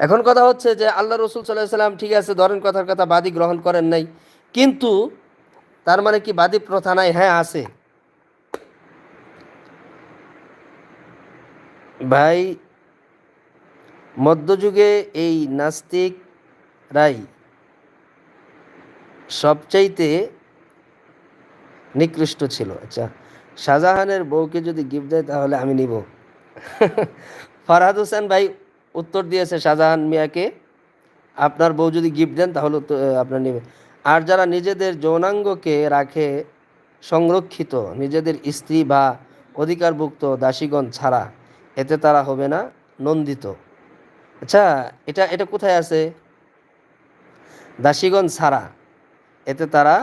এখন কথা হচ্ছে যে আল্লাহ রসুল সাল্লাহ সাল্লাম, ঠিক আছে, ধরেন কথার কথা, বাদী গ্রহণ করেন নাই। কিন্তু তার মানে কি বাদী প্রথা নাই হ্যাঁ আছে। ভাই, মধ্যযুগে এই নাস্তিকরাই সবচাইতে নিকৃষ্ট ছিল। আচ্ছা শাহজাহানের বউকে যদি গিফট দেয় তাহলে আমি নিব। ফারহাদ হোসেন ভাই উত্তর দিয়েছে শাহজাহান মিয়াকে, আপনার বউ যদি গিফট দেন তাহলে আপনার নেবে। আর যারা নিজেদের যৌনাঙ্গকে রাখে সংরক্ষিত, নিজেদের স্ত্রী বা অধিকারভুক্ত দাসীগণ ছাড়া, এতে তারা হবে না নন্দিত। আচ্ছা এটা এটা কোথায় আছে? দাসীগণ ছাড়া, এতে তারা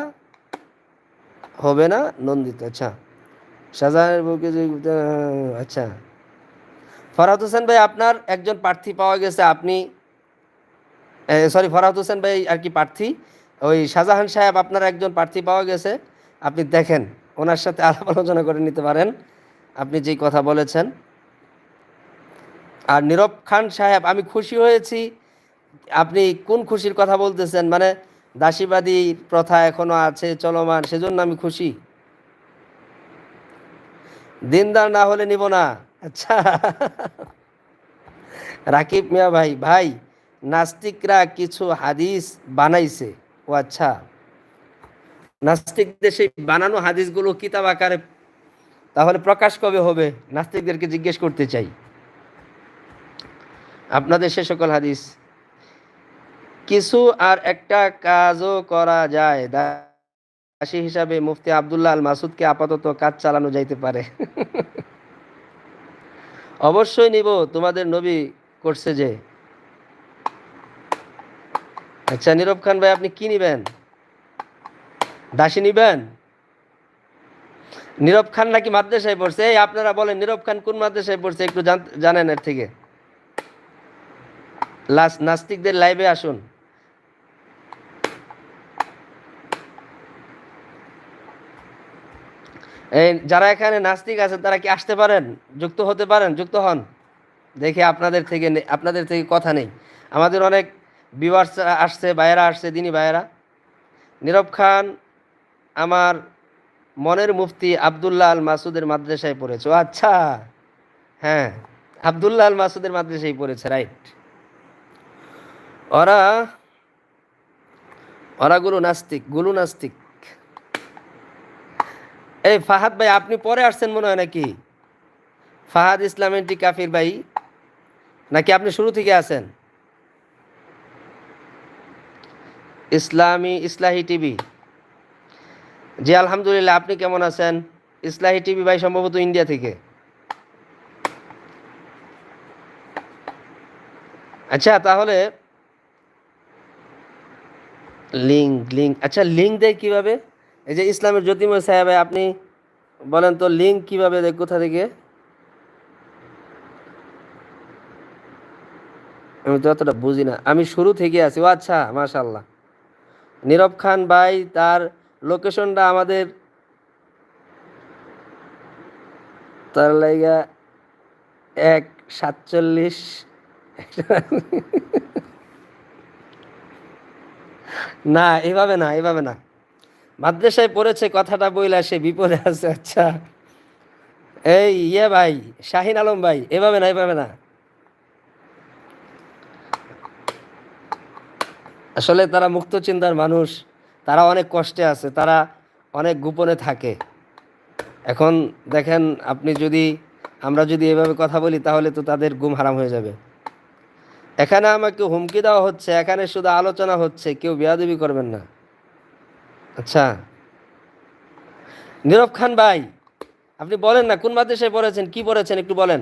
হবে না নন্দিত। আচ্ছা শাহজাহানের বউকে যে আচ্ছা। ফরহাদ হোসেন ভাই, আপনার একজন প্রার্থী পাওয়া গেছে, আপনি সরি ফরহাদ হোসেন ভাই আর কি প্রার্থী। ওই শাহজাহান সাহেব, আপনার একজন প্রার্থী পাওয়া গেছে। আপনি দেখেন, ওনার সাথে আলাপ আলোচনা করে নিতে পারেন। আপনি যেই কথা বলেছেন। আর নীরব খান সাহেব, আমি খুশি হয়েছি। আপনি কোন খুশির কথা বলতেছেন? মানে দাসীবাদী প্রথা এখনও আছে, চলমান, সেজন্য আমি খুশি। দিনদার না হলে নিব না। আচ্ছা। রাকিব মিয়া ভাই ভাই, নাস্তিকরা কিছু হাদিস বানাইছে। ও আচ্ছা। নাস্তিকদের সেই বানানো হাদিসগুলো কিতাব আকারে তাহলে প্রকাশ কবে হবে? নাস্তিকদেরকে জিজ্ঞেস করতে চাই। আপনাদের সে সকল হাদিস। কিছু আর একটা কাজও করা যায়। দাসী হিসাবে মুফতি আবদুল্লাহ আল মাসুদকে আপাতত কাজ চালানো যাইতে পারে। অবশ্যই নিব, তোমাদের নবী করছে যে। আচ্ছা নীরব খান ভাই, আপনি কি নিবেন? দাসী নিবেন? নীরব খান নাকি মাদ্রাসায় পড়ছে? এই, আপনারা বলেন, নীরব খান কোন মাদ্রাসায় পড়ছে? একটু জান- জানেন এর থেকে। লাস্ট নাস্তিকদের লাইভে আসুন। এই যারা এখানে নাস্তিক আছে, তারা কি আসতে পারেন? যুক্ত হতে পারেন? যুক্ত হন। দেখে আপনাদের থেকে আপনাদের থেকে কথা নেই। আমাদের অনেক বিভার্স আসছে বাইরা আসছে, দিনী বাইরা নীরব খান আমার মনের মুফতি আবদুল্লাহ আল মাসুদের মাদ্রাসায় পড়েছে। ও আচ্ছা। হ্যাঁ আবদুল্লাহ আল মাসুদের মাদ্রাসায় পড়েছে রাইট ওরা ওরা গুরু নাস্তিক গুরু নাস্তিক। এই ফাহাদ ভাই, আপনি পরে আসছেন মনে হয় নাকি? ফাহাদ ইসলাম এন্টি কাফির ভাই, নাকি আপনি শুরু থেকে আছেন? ইসলামী ইসলাহি টিভি। জি, আলহামদুলিল্লাহ, আপনি কেমন আছেন? ইসলাহি টিভি ভাই, সম্ভবত ইন্ডিয়া থেকে। আচ্ছা তাহলে লিঙ্ক লিঙ্ক আচ্ছা লিঙ্ক দেয় কীভাবে? এই যে ইসলামের জ্যোতিময় সাহেব আপনি বলেন তো লিঙ্ক কীভাবে কোথা থেকে? আমি তো অতটা বুঝি না। আমি শুরু থেকে আছি। ও আচ্ছা মাশাল্লাহ নীরব খান ভাই, তার লোকেশনটা আমাদের তার লাইগা এক সাতচল্লিশ। না, এভাবে না এভাবে না। মাদ্রাসায় পড়েছে, কথাটা বইলা সে বিপদে আছে আচ্ছা। এই ইয়ে ভাই, শাহিন আলম ভাই, এভাবে না এভাবে না। আসলে তারা মুক্ত চিন্তার মানুষ, তারা অনেক কষ্টে আছে, তারা অনেক গোপনে থাকে। এখন দেখেন, আপনি যদি, আমরা যদি এভাবে কথা বলি, তাহলে তো তাদের ঘুম হারাম হয়ে যাবে। এখানে আমাকে হুমকি দেওয়া হচ্ছে, এখানে শুধু আলোচনা হচ্ছে, কেউ বেয়াদবি করবেন না। আচ্ছা। নীরব খান ভাই, আপনি বলেন না, কোন মাদ্রাসায় পড়েছেন, কি পড়েছেন একটু বলেন।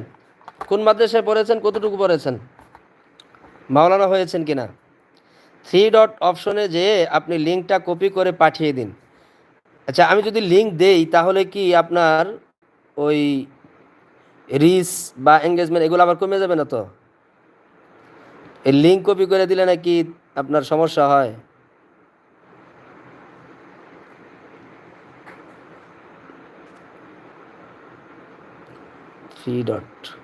কোন মাদ্রাসায় পড়েছেন, কতটুকু পড়েছেন? মাওলানা হয়েছেন কিনা? থ্রি ডট অপশনে যেয়ে আপনি লিঙ্কটা কপি করে পাঠিয়ে দিন। আচ্ছা আমি যদি লিঙ্ক দেই, তাহলে কি আপনার ওই রিস বা এঙ্গেজমেন্ট এগুলো আবার কমে যাবে না তো? এই লিঙ্ক কপি করে দিলে নাকি আপনার সমস্যা হয়? Three dot